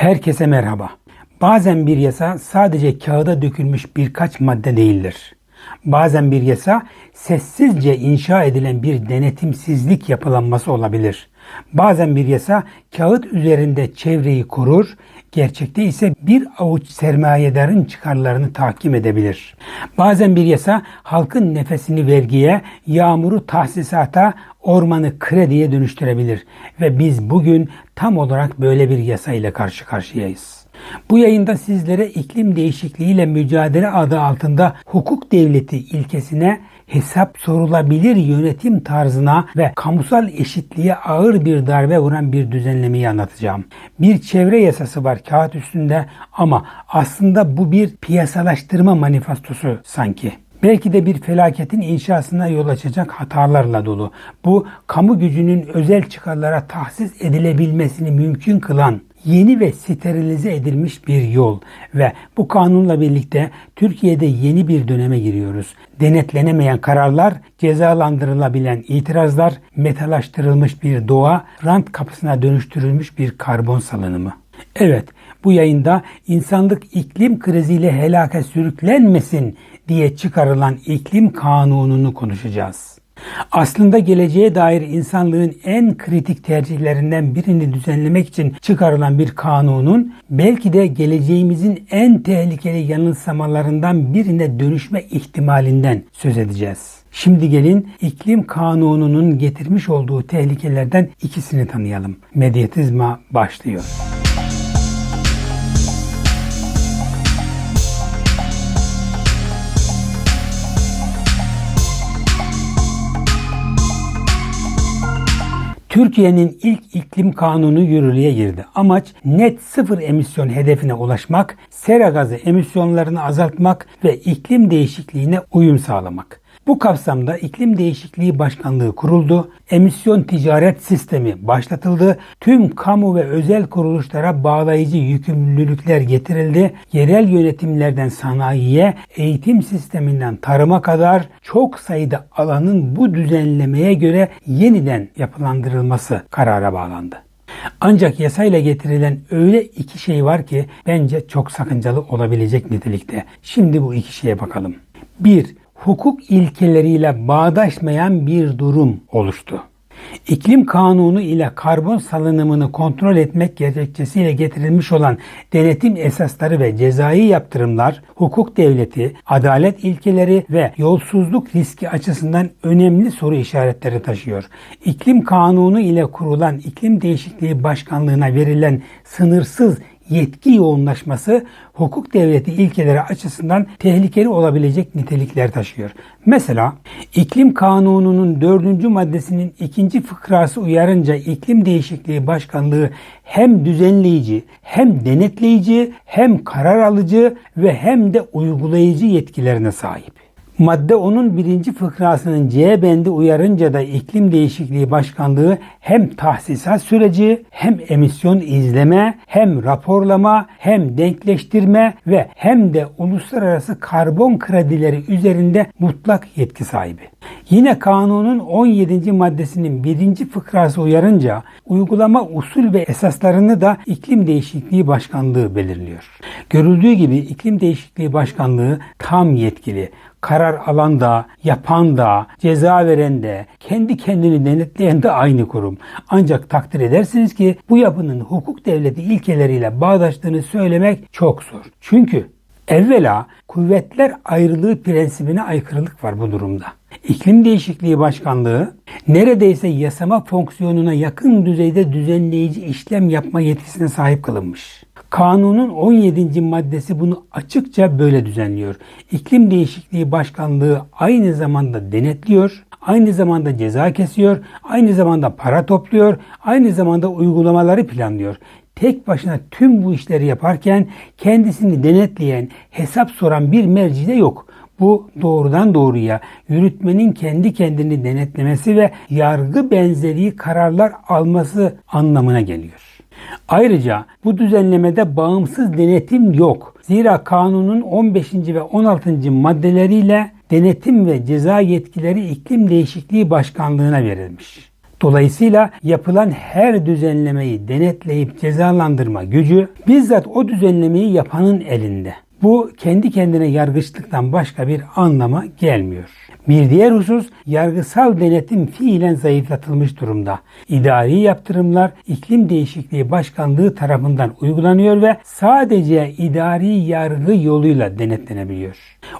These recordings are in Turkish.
Herkese merhaba. Bazen bir yasa sadece kağıda dökülmüş birkaç madde değildir. Bazen bir yasa sessizce inşa edilen bir denetimsizlik yapılanması olabilir. Bazen bir yasa kağıt üzerinde çevreyi korur, gerçekte ise bir avuç sermayedarın çıkarlarını tahkim edebilir. Bazen bir yasa halkın nefesini vergiye, yağmuru tahsisata, ormanı krediye dönüştürebilir ve biz bugün tam olarak böyle bir yasa ile karşı karşıyayız. Bu yayında sizlere iklim değişikliğiyle mücadele adı altında hukuk devleti ilkesine hesap sorulabilir yönetim tarzına ve kamusal eşitliğe ağır bir darbe vuran bir düzenlemeyi anlatacağım. Bir çevre yasası var kağıt üstünde ama aslında bu bir piyasalaştırma manifestosu sanki. Belki de bir felaketin inşasına yol açacak hatalarla dolu. Bu kamu gücünün özel çıkarlara tahsis edilebilmesini mümkün kılan yeni ve sterilize edilmiş bir yol ve bu kanunla birlikte Türkiye'de yeni bir döneme giriyoruz. Denetlenemeyen kararlar, cezalandırılabilen itirazlar, metalaştırılmış bir doğa, rant kapısına dönüştürülmüş bir karbon salınımı. Evet, bu yayında insanlık iklim kriziyle helake sürüklenmesin diye çıkarılan iklim kanununu konuşacağız. Aslında geleceğe dair insanlığın en kritik tercihlerinden birini düzenlemek için çıkarılan bir kanunun belki de geleceğimizin en tehlikeli yanılsamalarından birine dönüşme ihtimalinden söz edeceğiz. Şimdi gelin iklim kanununun getirmiş olduğu tehlikelerden ikisini tanıyalım. Medyatizma başlıyor. Türkiye'nin ilk iklim kanunu yürürlüğe girdi. Amaç net sıfır emisyon hedefine ulaşmak, sera gazı emisyonlarını azaltmak ve iklim değişikliğine uyum sağlamak. Bu kapsamda iklim değişikliği başkanlığı kuruldu, emisyon ticaret sistemi başlatıldı, tüm kamu ve özel kuruluşlara bağlayıcı yükümlülükler getirildi, yerel yönetimlerden sanayiye, eğitim sisteminden tarıma kadar çok sayıda alanın bu düzenlemeye göre yeniden yapılandırılması karara bağlandı. Ancak yasayla getirilen öyle iki şey var ki bence çok sakıncalı olabilecek nitelikte. Şimdi bu iki şeye bakalım. 1 hukuk ilkeleriyle bağdaşmayan bir durum oluştu. İklim kanunu ile karbon salınımını kontrol etmek gerekçesiyle getirilmiş olan denetim esasları ve cezai yaptırımlar, hukuk devleti, adalet ilkeleri ve yolsuzluk riski açısından önemli soru işaretleri taşıyor. İklim kanunu ile kurulan iklim değişikliği başkanlığına verilen sınırsız yetki yoğunlaşması hukuk devleti ilkeleri açısından tehlikeli olabilecek nitelikler taşıyor. Mesela iklim kanununun dördüncü maddesinin ikinci fıkrası uyarınca iklim değişikliği başkanlığı hem düzenleyici hem denetleyici hem karar alıcı ve hem de uygulayıcı yetkilerine sahip. Madde onun birinci fıkrasının C bendi uyarınca da iklim değişikliği başkanlığı hem tahsisat süreci hem emisyon izleme hem raporlama hem denkleştirme ve hem de uluslararası karbon kredileri üzerinde mutlak yetki sahibi. Yine kanunun 17. maddesinin birinci fıkrası uyarınca uygulama usul ve esaslarını da iklim değişikliği başkanlığı belirliyor. Görüldüğü gibi iklim değişikliği başkanlığı tam yetkili, karar alan da, yapan da, ceza veren de, kendi kendini denetleyen de aynı kurum. Ancak takdir edersiniz ki bu yapının hukuk devleti ilkeleriyle bağdaştığını söylemek çok zor. Çünkü evvela kuvvetler ayrılığı prensibine aykırılık var bu durumda. İklim Değişikliği Başkanlığı neredeyse yasama fonksiyonuna yakın düzeyde düzenleyici işlem yapma yetkisine sahip kılınmış. Kanunun 17. maddesi bunu açıkça böyle düzenliyor. İklim Değişikliği Başkanlığı aynı zamanda denetliyor, aynı zamanda ceza kesiyor, aynı zamanda para topluyor, aynı zamanda uygulamaları planlıyor tek başına tüm bu işleri yaparken kendisini denetleyen, hesap soran bir merci de yok. Bu doğrudan doğruya yürütmenin kendi kendini denetlemesi ve yargı benzeri kararlar alması anlamına geliyor. Ayrıca bu düzenlemede bağımsız denetim yok. Zira kanunun 15. ve 16. maddeleriyle denetim ve ceza yetkileri iklim değişikliği başkanlığına verilmiş. Dolayısıyla yapılan her düzenlemeyi denetleyip cezalandırma gücü bizzat o düzenlemeyi yapanın elinde. Bu kendi kendine yargıçlıktan başka bir anlama gelmiyor. Bir diğer husus yargısal denetim fiilen zayıflatılmış durumda. İdari yaptırımlar iklim değişikliği başkanlığı tarafından uygulanıyor ve sadece idari yargı yoluyla denetlenebiliyor.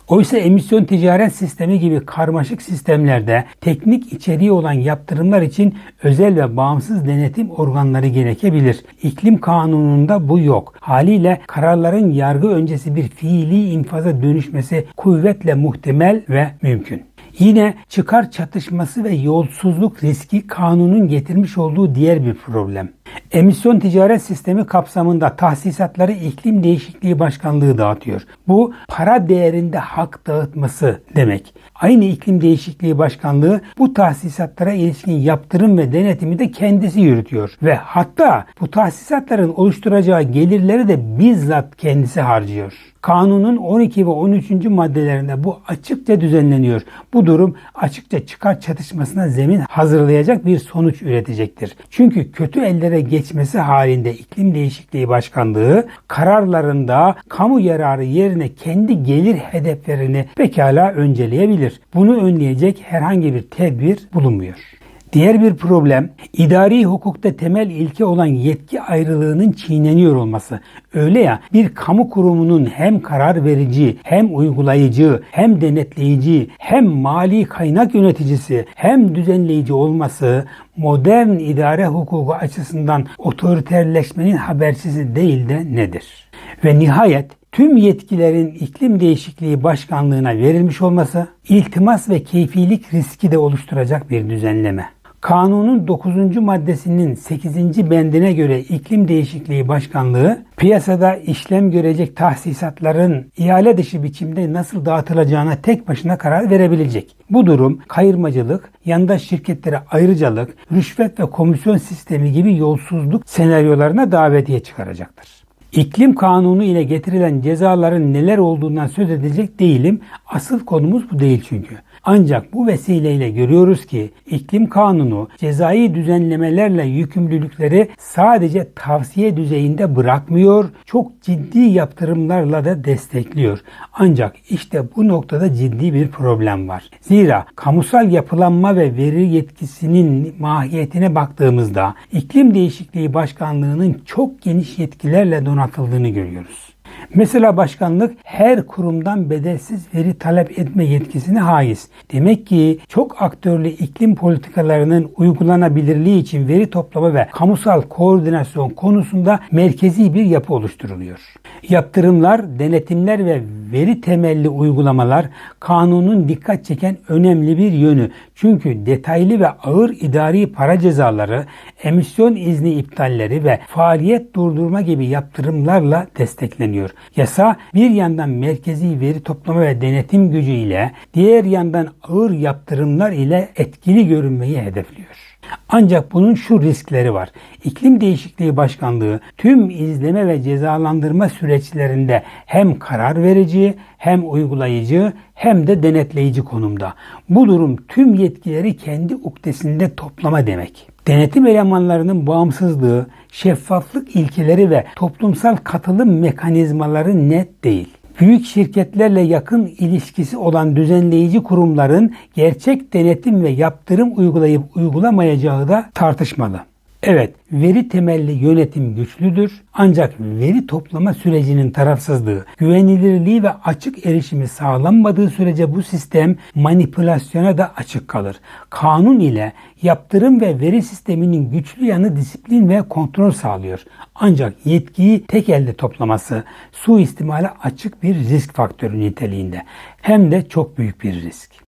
Oysa emisyon ticaret sistemi gibi karmaşık sistemlerde teknik içeriği olan yaptırımlar için özel ve bağımsız denetim organları gerekebilir. İklim kanununda bu yok. Haliyle kararların yargı öncesi bir fiili infaza dönüşmesi kuvvetle muhtemel ve mümkün. Yine çıkar çatışması ve yolsuzluk riski kanunun getirmiş olduğu diğer bir problem. Emisyon ticaret sistemi kapsamında tahsisatları iklim değişikliği başkanlığı dağıtıyor. Bu para değerinde hak dağıtması demek. Aynı iklim değişikliği başkanlığı bu tahsisatlara ilişkin yaptırım ve denetimi de kendisi yürütüyor. Ve hatta bu tahsisatların oluşturacağı gelirleri de bizzat kendisi harcıyor. Kanunun 12 ve 13. maddelerinde bu açıkça düzenleniyor. Bu durum açıkça çıkar çatışmasına zemin hazırlayacak bir sonuç üretecektir. Çünkü kötü ellere geçmesi halinde iklim değişikliği başkanlığı kararlarında kamu yararı yerine kendi gelir hedeflerini pekala önceleyebilir. Bunu önleyecek herhangi bir tedbir bulunmuyor. Diğer bir problem idari hukukta temel ilke olan yetki ayrılığının çiğneniyor olması. Öyle ya bir kamu kurumunun hem karar verici, hem uygulayıcı, hem denetleyici, hem mali kaynak yöneticisi, hem düzenleyici olması modern idare hukuku açısından otoriterleşmenin habercisi değil de nedir? Ve nihayet tüm yetkilerin iklim değişikliği başkanlığına verilmiş olması iltimas ve keyfilik riski de oluşturacak bir düzenleme. Kanunun 9. maddesinin 8. bendine göre iklim değişikliği başkanlığı piyasada işlem görecek tahsisatların ihale dışı biçimde nasıl dağıtılacağına tek başına karar verebilecek. Bu durum kayırmacılık, yandaş şirketlere ayrıcalık, rüşvet ve komisyon sistemi gibi yolsuzluk senaryolarına davetiye çıkaracaktır. İklim kanunu ile getirilen cezaların neler olduğundan söz edecek değilim. Asıl konumuz bu değil çünkü. Ancak bu vesileyle görüyoruz ki iklim kanunu cezai düzenlemelerle yükümlülükleri sadece tavsiye düzeyinde bırakmıyor, çok ciddi yaptırımlarla da destekliyor. Ancak işte bu noktada ciddi bir problem var. Zira kamusal yapılanma ve veri yetkisinin mahiyetine baktığımızda iklim değişikliği başkanlığının çok geniş yetkilerle donatıldığını görüyoruz. Mesela başkanlık her kurumdan bedelsiz veri talep etme yetkisine haiz. Demek ki çok aktörlü iklim politikalarının uygulanabilirliği için veri toplama ve kamusal koordinasyon konusunda merkezi bir yapı oluşturuluyor. Yaptırımlar, denetimler ve veri temelli uygulamalar kanunun dikkat çeken önemli bir yönü. Çünkü detaylı ve ağır idari para cezaları, emisyon izni iptalleri ve faaliyet durdurma gibi yaptırımlarla destekleniyor. Yasa bir yandan merkezi veri toplama ve denetim gücü ile diğer yandan ağır yaptırımlar ile etkili görünmeyi hedefliyor. Ancak bunun şu riskleri var. İklim Değişikliği Başkanlığı tüm izleme ve cezalandırma süreçlerinde hem karar verici, hem uygulayıcı, hem de denetleyici konumda. Bu durum tüm yetkileri kendi uktesinde toplama demek. Denetim elemanlarının bağımsızlığı, şeffaflık ilkeleri ve toplumsal katılım mekanizmaları net değil büyük şirketlerle yakın ilişkisi olan düzenleyici kurumların gerçek denetim ve yaptırım uygulayıp uygulamayacağı da tartışmalı. Evet, veri temelli yönetim güçlüdür ancak veri toplama sürecinin tarafsızlığı, güvenilirliği ve açık erişimi sağlanmadığı sürece bu sistem manipülasyona da açık kalır. Kanun ile yaptırım ve veri sisteminin güçlü yanı disiplin ve kontrol sağlıyor. Ancak yetkiyi tek elde toplaması suistimale açık bir risk faktörü niteliğinde. Hem de çok büyük bir risk.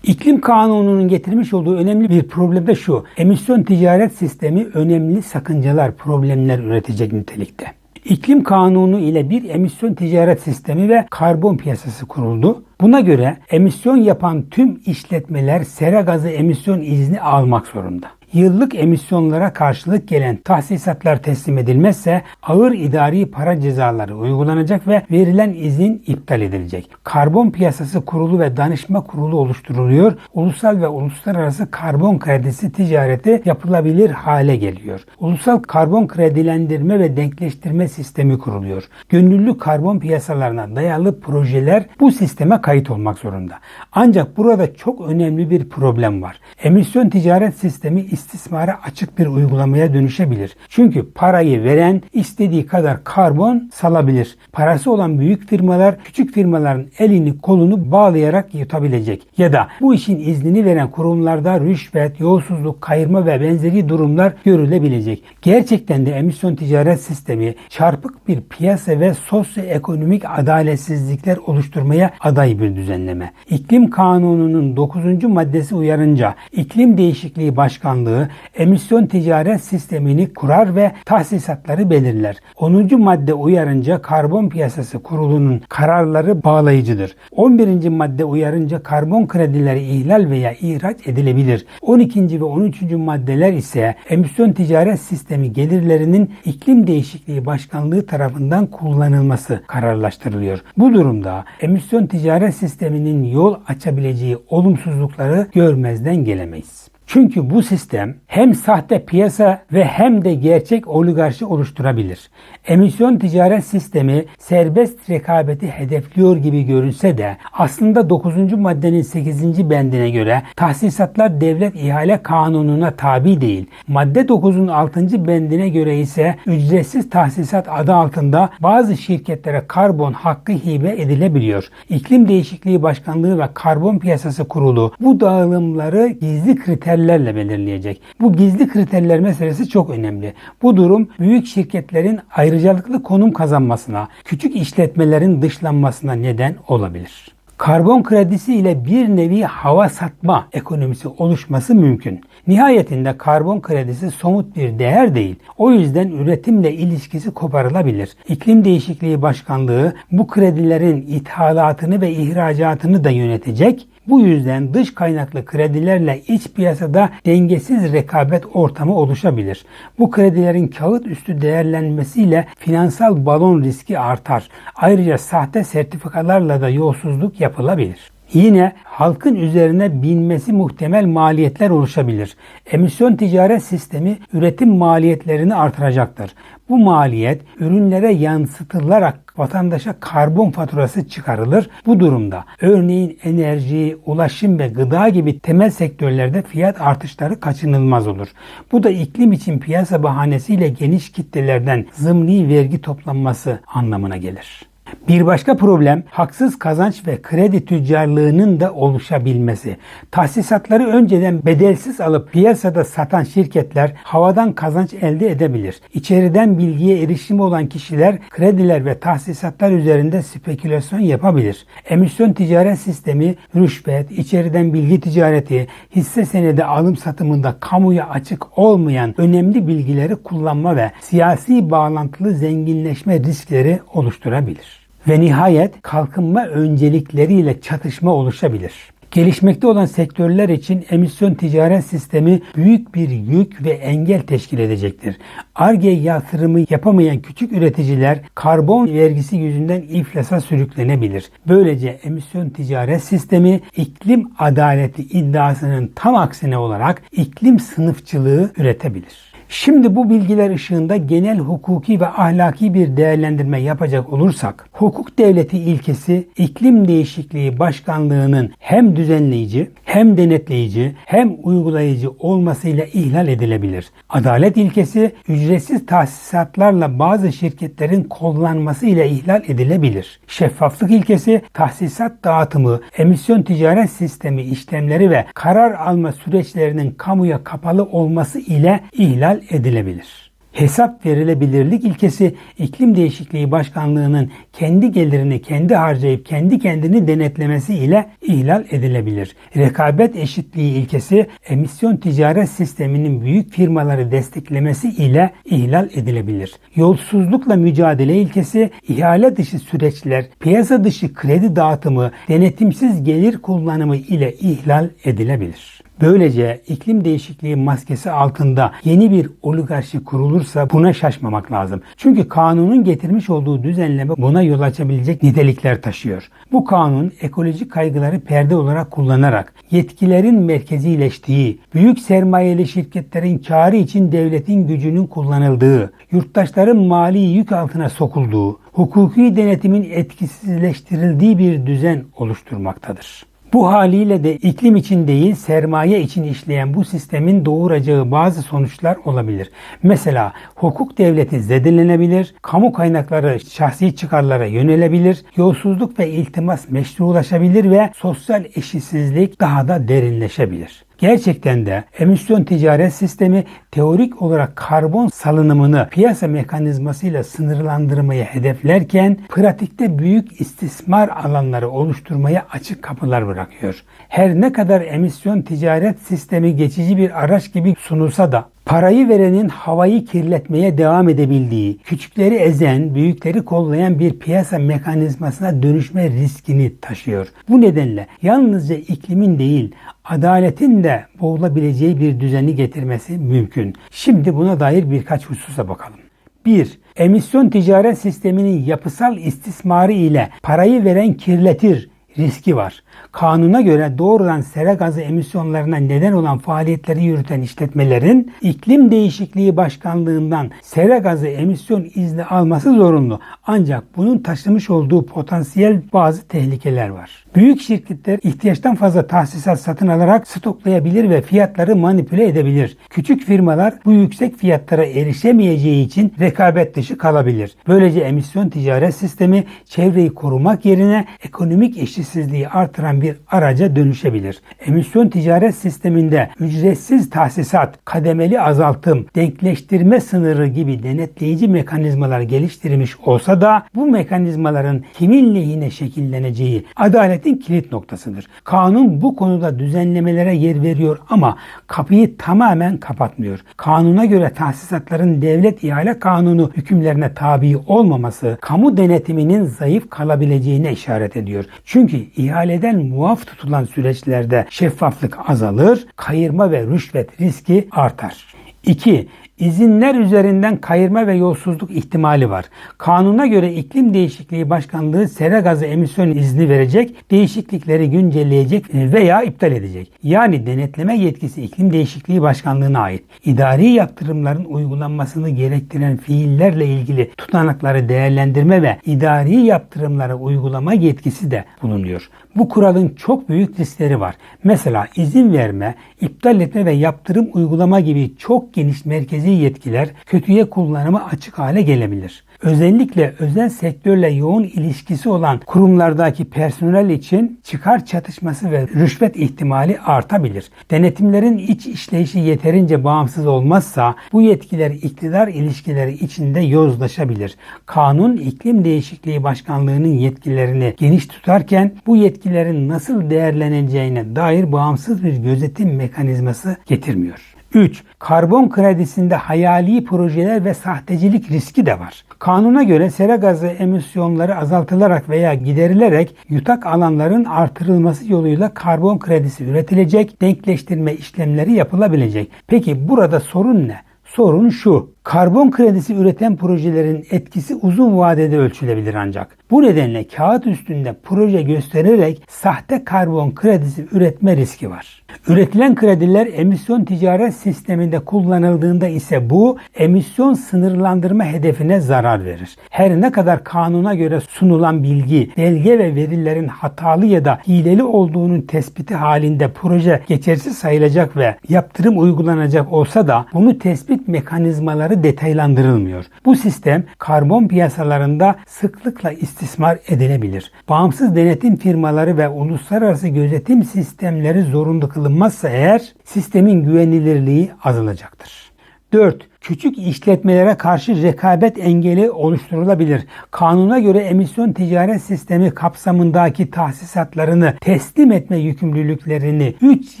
İklim kanununun getirmiş olduğu önemli bir problem de şu. Emisyon ticaret sistemi önemli sakıncalar, problemler üretecek nitelikte. İklim kanunu ile bir emisyon ticaret sistemi ve karbon piyasası kuruldu. Buna göre emisyon yapan tüm işletmeler sera gazı emisyon izni almak zorunda. Yıllık emisyonlara karşılık gelen tahsisatlar teslim edilmezse ağır idari para cezaları uygulanacak ve verilen izin iptal edilecek. Karbon Piyasası Kurulu ve Danışma Kurulu oluşturuluyor. Ulusal ve uluslararası karbon kredisi ticareti yapılabilir hale geliyor. Ulusal karbon kredilendirme ve denkleştirme sistemi kuruluyor. Gönüllü karbon piyasalarına dayalı projeler bu sisteme kayıt olmak zorunda. Ancak burada çok önemli bir problem var. Emisyon ticaret sistemi istismara açık bir uygulamaya dönüşebilir. Çünkü parayı veren istediği kadar karbon salabilir. Parası olan büyük firmalar küçük firmaların elini kolunu bağlayarak yutabilecek. Ya da bu işin iznini veren kurumlarda rüşvet, yolsuzluk, kayırma ve benzeri durumlar görülebilecek. Gerçekten de emisyon ticaret sistemi çarpık bir piyasa ve sosyoekonomik adaletsizlikler oluşturmaya aday bir düzenleme. İklim Kanunu'nun 9. maddesi uyarınca İklim Değişikliği Başkanlığı emisyon ticaret sistemini kurar ve tahsisatları belirler. 10. madde uyarınca Karbon Piyasası Kurulu'nun kararları bağlayıcıdır. 11. madde uyarınca karbon kredileri ihlal veya ihraç edilebilir. 12. ve 13. maddeler ise emisyon ticaret sistemi gelirlerinin iklim değişikliği başkanlığı tarafından kullanılması kararlaştırılıyor. Bu durumda emisyon ticaret sisteminin yol açabileceği olumsuzlukları görmezden gelemeyiz. Çünkü bu sistem hem sahte piyasa ve hem de gerçek oligarşi oluşturabilir. Emisyon ticaret sistemi serbest rekabeti hedefliyor gibi görünse de aslında 9. maddenin 8. bendine göre tahsisatlar devlet ihale kanununa tabi değil. Madde 9'un 6. bendine göre ise ücretsiz tahsisat adı altında bazı şirketlere karbon hakkı hibe edilebiliyor. İklim Değişikliği Başkanlığı ve Karbon Piyasası Kurulu bu dağılımları gizli kriter kriterlerle belirleyecek. Bu gizli kriterler meselesi çok önemli. Bu durum büyük şirketlerin ayrıcalıklı konum kazanmasına, küçük işletmelerin dışlanmasına neden olabilir. Karbon kredisi ile bir nevi hava satma ekonomisi oluşması mümkün. Nihayetinde karbon kredisi somut bir değer değil. O yüzden üretimle ilişkisi koparılabilir. İklim Değişikliği Başkanlığı bu kredilerin ithalatını ve ihracatını da yönetecek bu yüzden dış kaynaklı kredilerle iç piyasada dengesiz rekabet ortamı oluşabilir. Bu kredilerin kağıt üstü değerlenmesiyle finansal balon riski artar. Ayrıca sahte sertifikalarla da yolsuzluk yapılabilir. Yine halkın üzerine binmesi muhtemel maliyetler oluşabilir. Emisyon ticaret sistemi üretim maliyetlerini artıracaktır. Bu maliyet ürünlere yansıtılarak vatandaşa karbon faturası çıkarılır. Bu durumda örneğin enerji, ulaşım ve gıda gibi temel sektörlerde fiyat artışları kaçınılmaz olur. Bu da iklim için piyasa bahanesiyle geniş kitlelerden zımni vergi toplanması anlamına gelir. Bir başka problem haksız kazanç ve kredi tüccarlığının da oluşabilmesi. Tahsisatları önceden bedelsiz alıp piyasada satan şirketler havadan kazanç elde edebilir. İçeriden bilgiye erişimi olan kişiler krediler ve tahsisatlar üzerinde spekülasyon yapabilir. Emisyon ticaret sistemi, rüşvet, içeriden bilgi ticareti, hisse senedi alım satımında kamuya açık olmayan önemli bilgileri kullanma ve siyasi bağlantılı zenginleşme riskleri oluşturabilir ve nihayet kalkınma öncelikleriyle çatışma oluşabilir. Gelişmekte olan sektörler için emisyon ticaret sistemi büyük bir yük ve engel teşkil edecektir. ARGE yatırımı yapamayan küçük üreticiler karbon vergisi yüzünden iflasa sürüklenebilir. Böylece emisyon ticaret sistemi iklim adaleti iddiasının tam aksine olarak iklim sınıfçılığı üretebilir. Şimdi bu bilgiler ışığında genel hukuki ve ahlaki bir değerlendirme yapacak olursak, hukuk devleti ilkesi iklim değişikliği başkanlığının hem düzenleyici, hem denetleyici, hem uygulayıcı olmasıyla ihlal edilebilir. Adalet ilkesi ücretsiz tahsisatlarla bazı şirketlerin kullanması ile ihlal edilebilir. Şeffaflık ilkesi tahsisat dağıtımı, emisyon ticaret sistemi işlemleri ve karar alma süreçlerinin kamuya kapalı olması ile ihlal edilebilir. Hesap verilebilirlik ilkesi iklim değişikliği başkanlığının kendi gelirini kendi harcayıp kendi kendini denetlemesi ile ihlal edilebilir. Rekabet eşitliği ilkesi emisyon ticaret sisteminin büyük firmaları desteklemesi ile ihlal edilebilir. Yolsuzlukla mücadele ilkesi ihale dışı süreçler, piyasa dışı kredi dağıtımı, denetimsiz gelir kullanımı ile ihlal edilebilir. Böylece iklim değişikliği maskesi altında yeni bir oligarşi kurulursa buna şaşmamak lazım. Çünkü kanunun getirmiş olduğu düzenleme buna yol açabilecek nitelikler taşıyor. Bu kanun ekolojik kaygıları perde olarak kullanarak yetkilerin merkezileştiği, büyük sermayeli şirketlerin karı için devletin gücünün kullanıldığı, yurttaşların mali yük altına sokulduğu, hukuki denetimin etkisizleştirildiği bir düzen oluşturmaktadır. Bu haliyle de iklim için değil sermaye için işleyen bu sistemin doğuracağı bazı sonuçlar olabilir. Mesela hukuk devleti zedelenebilir, kamu kaynakları şahsi çıkarlara yönelebilir, yolsuzluk ve iltimas meşrulaşabilir ve sosyal eşitsizlik daha da derinleşebilir. Gerçekten de emisyon ticaret sistemi teorik olarak karbon salınımını piyasa mekanizmasıyla sınırlandırmayı hedeflerken pratikte büyük istismar alanları oluşturmaya açık kapılar bırakıyor. Her ne kadar emisyon ticaret sistemi geçici bir araç gibi sunulsa da Parayı verenin havayı kirletmeye devam edebildiği, küçükleri ezen, büyükleri kollayan bir piyasa mekanizmasına dönüşme riskini taşıyor. Bu nedenle yalnızca iklimin değil, adaletin de boğulabileceği bir düzeni getirmesi mümkün. Şimdi buna dair birkaç hususa bakalım. 1. Emisyon ticaret sisteminin yapısal istismarı ile parayı veren kirletir riski var. Kanuna göre doğrudan sera gazı emisyonlarına neden olan faaliyetleri yürüten işletmelerin iklim değişikliği başkanlığından sera gazı emisyon izni alması zorunlu. Ancak bunun taşımış olduğu potansiyel bazı tehlikeler var. Büyük şirketler ihtiyaçtan fazla tahsisat satın alarak stoklayabilir ve fiyatları manipüle edebilir. Küçük firmalar bu yüksek fiyatlara erişemeyeceği için rekabet dışı kalabilir. Böylece emisyon ticaret sistemi çevreyi korumak yerine ekonomik eşitsizliği artıran bir araca dönüşebilir. Emisyon ticaret sisteminde ücretsiz tahsisat, kademeli azaltım, denkleştirme sınırı gibi denetleyici mekanizmalar geliştirilmiş olsa da bu mekanizmaların kimin lehine şekilleneceği adaletin kilit noktasıdır. Kanun bu konuda düzenlemelere yer veriyor ama kapıyı tamamen kapatmıyor. Kanuna göre tahsisatların devlet ihale kanunu hükümlerine tabi olmaması kamu denetiminin zayıf kalabileceğine işaret ediyor. Çünkü ihaleden muaf tutulan süreçlerde şeffaflık azalır, kayırma ve rüşvet riski artar. 2. İzinler üzerinden kayırma ve yolsuzluk ihtimali var. Kanuna göre iklim değişikliği başkanlığı sera gazı emisyon izni verecek, değişiklikleri güncelleyecek veya iptal edecek. Yani denetleme yetkisi iklim değişikliği başkanlığına ait. İdari yaptırımların uygulanmasını gerektiren fiillerle ilgili tutanakları değerlendirme ve idari yaptırımları uygulama yetkisi de bulunuyor. Bu kuralın çok büyük riskleri var. Mesela izin verme, iptal etme ve yaptırım uygulama gibi çok geniş merkezi yetkiler kötüye kullanıma açık hale gelebilir. Özellikle özel sektörle yoğun ilişkisi olan kurumlardaki personel için çıkar çatışması ve rüşvet ihtimali artabilir. Denetimlerin iç işleyişi yeterince bağımsız olmazsa bu yetkiler iktidar ilişkileri içinde yozlaşabilir. Kanun iklim değişikliği başkanlığının yetkilerini geniş tutarken bu yetkilerin nasıl değerleneceğine dair bağımsız bir gözetim mekanizması getirmiyor. 3. Karbon kredisinde hayali projeler ve sahtecilik riski de var. Kanuna göre sera gazı emisyonları azaltılarak veya giderilerek yutak alanların artırılması yoluyla karbon kredisi üretilecek, denkleştirme işlemleri yapılabilecek. Peki burada sorun ne? Sorun şu. Karbon kredisi üreten projelerin etkisi uzun vadede ölçülebilir ancak. Bu nedenle kağıt üstünde proje göstererek sahte karbon kredisi üretme riski var. Üretilen krediler emisyon ticaret sisteminde kullanıldığında ise bu emisyon sınırlandırma hedefine zarar verir. Her ne kadar kanuna göre sunulan bilgi, belge ve verilerin hatalı ya da hileli olduğunun tespiti halinde proje geçersiz sayılacak ve yaptırım uygulanacak olsa da bunu tespit mekanizmaları detaylandırılmıyor. Bu sistem karbon piyasalarında sıklıkla istismar edilebilir. Bağımsız denetim firmaları ve uluslararası gözetim sistemleri zorunlu kılınmazsa eğer sistemin güvenilirliği azalacaktır. 4. Küçük işletmelere karşı rekabet engeli oluşturulabilir. Kanuna göre emisyon ticaret sistemi kapsamındaki tahsisatlarını teslim etme yükümlülüklerini 3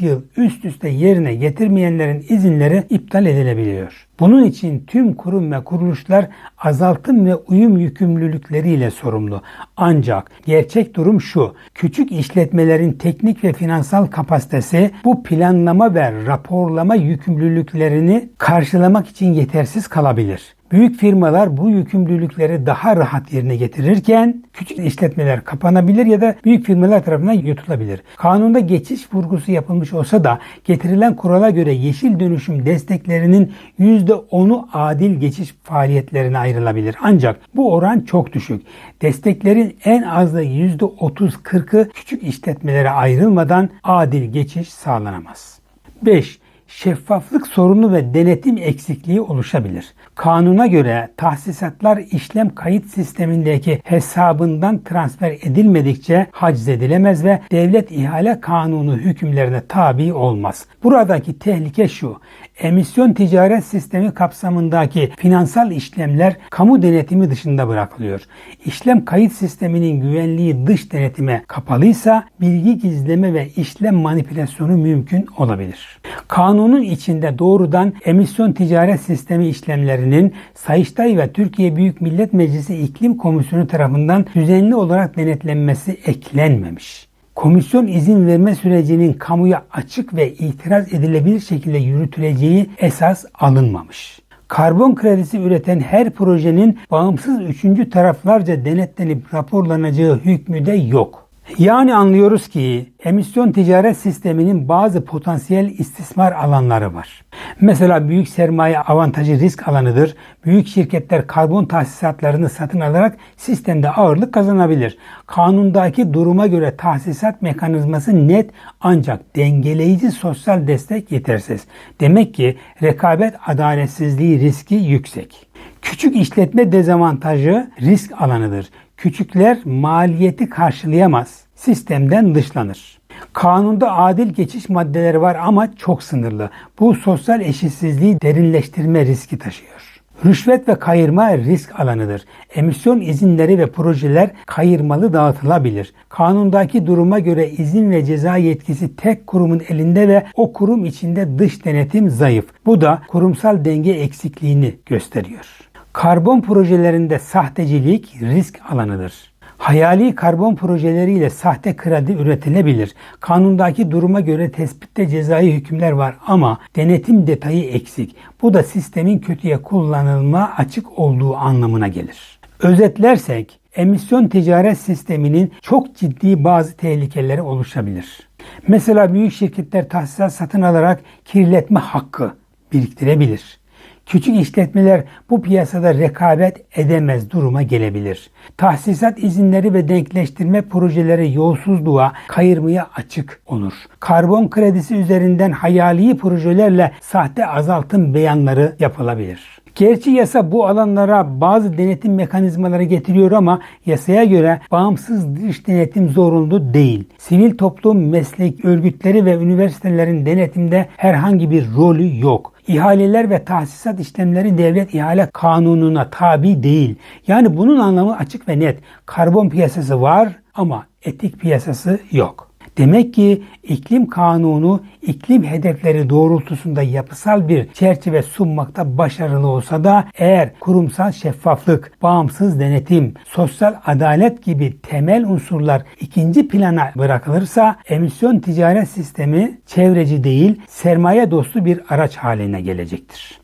yıl üst üste yerine getirmeyenlerin izinleri iptal edilebiliyor. Bunun için tüm kurum ve kuruluşlar azaltım ve uyum yükümlülükleriyle sorumlu. Ancak gerçek durum şu. Küçük işletmelerin teknik ve finansal kapasitesi bu planlama ve raporlama yükümlülüklerini karşılamak için yetersiz kalabilir. Büyük firmalar bu yükümlülükleri daha rahat yerine getirirken küçük işletmeler kapanabilir ya da büyük firmalar tarafından yutulabilir. Kanunda geçiş vurgusu yapılmış olsa da getirilen kurala göre yeşil dönüşüm desteklerinin %10'u adil geçiş faaliyetlerine ayrılabilir. Ancak bu oran çok düşük. Desteklerin en azı %30-40'ı küçük işletmelere ayrılmadan adil geçiş sağlanamaz. 5 şeffaflık sorunu ve denetim eksikliği oluşabilir. Kanuna göre tahsisatlar işlem kayıt sistemindeki hesabından transfer edilmedikçe haciz edilemez ve devlet ihale kanunu hükümlerine tabi olmaz. Buradaki tehlike şu. Emisyon ticaret sistemi kapsamındaki finansal işlemler kamu denetimi dışında bırakılıyor. İşlem kayıt sisteminin güvenliği dış denetime kapalıysa bilgi gizleme ve işlem manipülasyonu mümkün olabilir. Kanunun içinde doğrudan emisyon ticaret sistemi işlemlerinin Sayıştay ve Türkiye Büyük Millet Meclisi İklim Komisyonu tarafından düzenli olarak denetlenmesi eklenmemiş. Komisyon izin verme sürecinin kamuya açık ve itiraz edilebilir şekilde yürütüleceği esas alınmamış. Karbon kredisi üreten her projenin bağımsız üçüncü taraflarca denetlenip raporlanacağı hükmü de yok. Yani anlıyoruz ki emisyon ticaret sisteminin bazı potansiyel istismar alanları var. Mesela büyük sermaye avantajı risk alanıdır. Büyük şirketler karbon tahsisatlarını satın alarak sistemde ağırlık kazanabilir. Kanundaki duruma göre tahsisat mekanizması net ancak dengeleyici sosyal destek yetersiz. Demek ki rekabet adaletsizliği riski yüksek. Küçük işletme dezavantajı risk alanıdır. Küçükler maliyeti karşılayamaz. Sistemden dışlanır. Kanunda adil geçiş maddeleri var ama çok sınırlı. Bu sosyal eşitsizliği derinleştirme riski taşıyor. Rüşvet ve kayırma risk alanıdır. Emisyon izinleri ve projeler kayırmalı dağıtılabilir. Kanundaki duruma göre izin ve ceza yetkisi tek kurumun elinde ve o kurum içinde dış denetim zayıf. Bu da kurumsal denge eksikliğini gösteriyor. Karbon projelerinde sahtecilik risk alanıdır. Hayali karbon projeleriyle sahte kredi üretilebilir. Kanundaki duruma göre tespitte cezai hükümler var ama denetim detayı eksik. Bu da sistemin kötüye kullanılma açık olduğu anlamına gelir. Özetlersek emisyon ticaret sisteminin çok ciddi bazı tehlikeleri oluşabilir. Mesela büyük şirketler tahsisat satın alarak kirletme hakkı biriktirebilir. Küçük işletmeler bu piyasada rekabet edemez duruma gelebilir. Tahsisat izinleri ve denkleştirme projeleri yolsuzluğa, kayırmaya açık olur. Karbon kredisi üzerinden hayali projelerle sahte azaltım beyanları yapılabilir. Gerçi yasa bu alanlara bazı denetim mekanizmaları getiriyor ama yasaya göre bağımsız dış denetim zorunlu değil. Sivil toplum, meslek örgütleri ve üniversitelerin denetimde herhangi bir rolü yok. İhaleler ve tahsisat işlemleri devlet ihale kanununa tabi değil. Yani bunun anlamı açık ve net. Karbon piyasası var ama etik piyasası yok. Demek ki iklim kanunu iklim hedefleri doğrultusunda yapısal bir çerçeve sunmakta başarılı olsa da eğer kurumsal şeffaflık, bağımsız denetim, sosyal adalet gibi temel unsurlar ikinci plana bırakılırsa emisyon ticaret sistemi çevreci değil sermaye dostu bir araç haline gelecektir.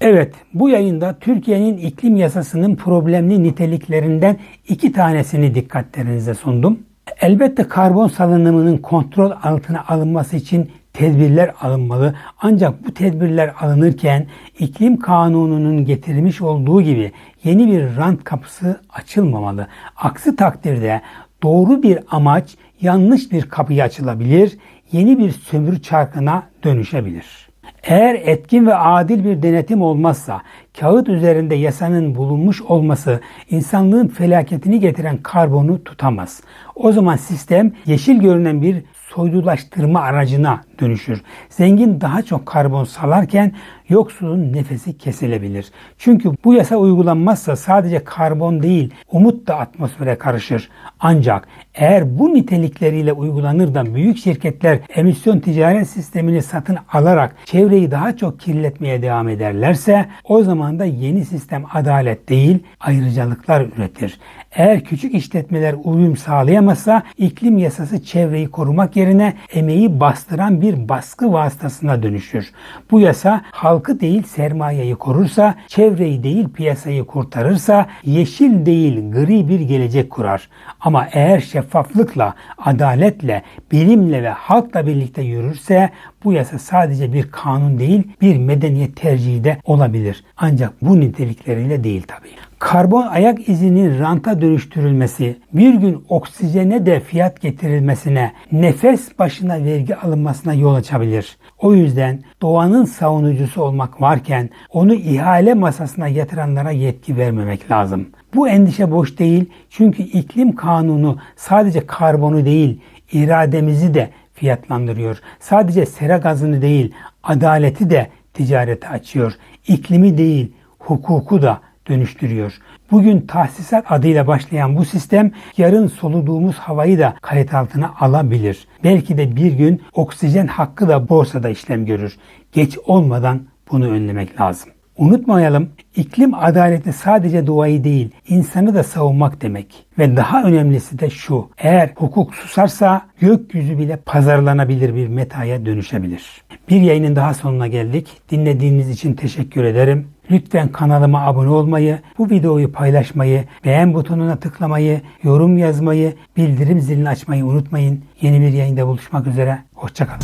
Evet, bu yayında Türkiye'nin iklim yasasının problemli niteliklerinden iki tanesini dikkatlerinize sundum. Elbette karbon salınımının kontrol altına alınması için tedbirler alınmalı. Ancak bu tedbirler alınırken iklim kanununun getirmiş olduğu gibi yeni bir rant kapısı açılmamalı. Aksi takdirde doğru bir amaç yanlış bir kapıyı açılabilir, yeni bir sömürü çarkına dönüşebilir. Eğer etkin ve adil bir denetim olmazsa, kağıt üzerinde yasanın bulunmuş olması insanlığın felaketini getiren karbonu tutamaz. O zaman sistem yeşil görünen bir soydulaştırma aracına dönüşür. Zengin daha çok karbon salarken yoksulun nefesi kesilebilir. Çünkü bu yasa uygulanmazsa sadece karbon değil umut da atmosfere karışır. Ancak eğer bu nitelikleriyle uygulanır da büyük şirketler emisyon ticaret sistemini satın alarak çevreyi daha çok kirletmeye devam ederlerse o zaman da yeni sistem adalet değil ayrıcalıklar üretir. Eğer küçük işletmeler uyum sağlayamazsa iklim yasası çevreyi korumak yerine emeği bastıran bir baskı vasıtasına dönüşür. Bu yasa halkı değil sermayeyi korursa, çevreyi değil piyasayı kurtarırsa, yeşil değil gri bir gelecek kurar. Ama eğer şeffaflıkla, adaletle, bilimle ve halkla birlikte yürürse bu yasa sadece bir kanun değil bir medeniyet tercihi de olabilir. Ancak bu nitelikleriyle değil tabii. Karbon ayak izinin ranta dönüştürülmesi, bir gün oksijene de fiyat getirilmesine, nefes başına vergi alınmasına yol açabilir. O yüzden doğanın savunucusu olmak varken onu ihale masasına yatıranlara yetki vermemek lazım. Bu endişe boş değil çünkü iklim kanunu sadece karbonu değil irademizi de fiyatlandırıyor. Sadece sera gazını değil adaleti de ticarete açıyor. İklimi değil hukuku da dönüştürüyor. Bugün tahsisat adıyla başlayan bu sistem yarın soluduğumuz havayı da kayıt altına alabilir. Belki de bir gün oksijen hakkı da borsada işlem görür. Geç olmadan bunu önlemek lazım. Unutmayalım iklim adaleti sadece doğayı değil insanı da savunmak demek. Ve daha önemlisi de şu eğer hukuk susarsa gökyüzü bile pazarlanabilir bir metaya dönüşebilir. Bir yayının daha sonuna geldik. Dinlediğiniz için teşekkür ederim. Lütfen kanalıma abone olmayı, bu videoyu paylaşmayı, beğen butonuna tıklamayı, yorum yazmayı, bildirim zilini açmayı unutmayın. Yeni bir yayında buluşmak üzere. Hoşçakalın.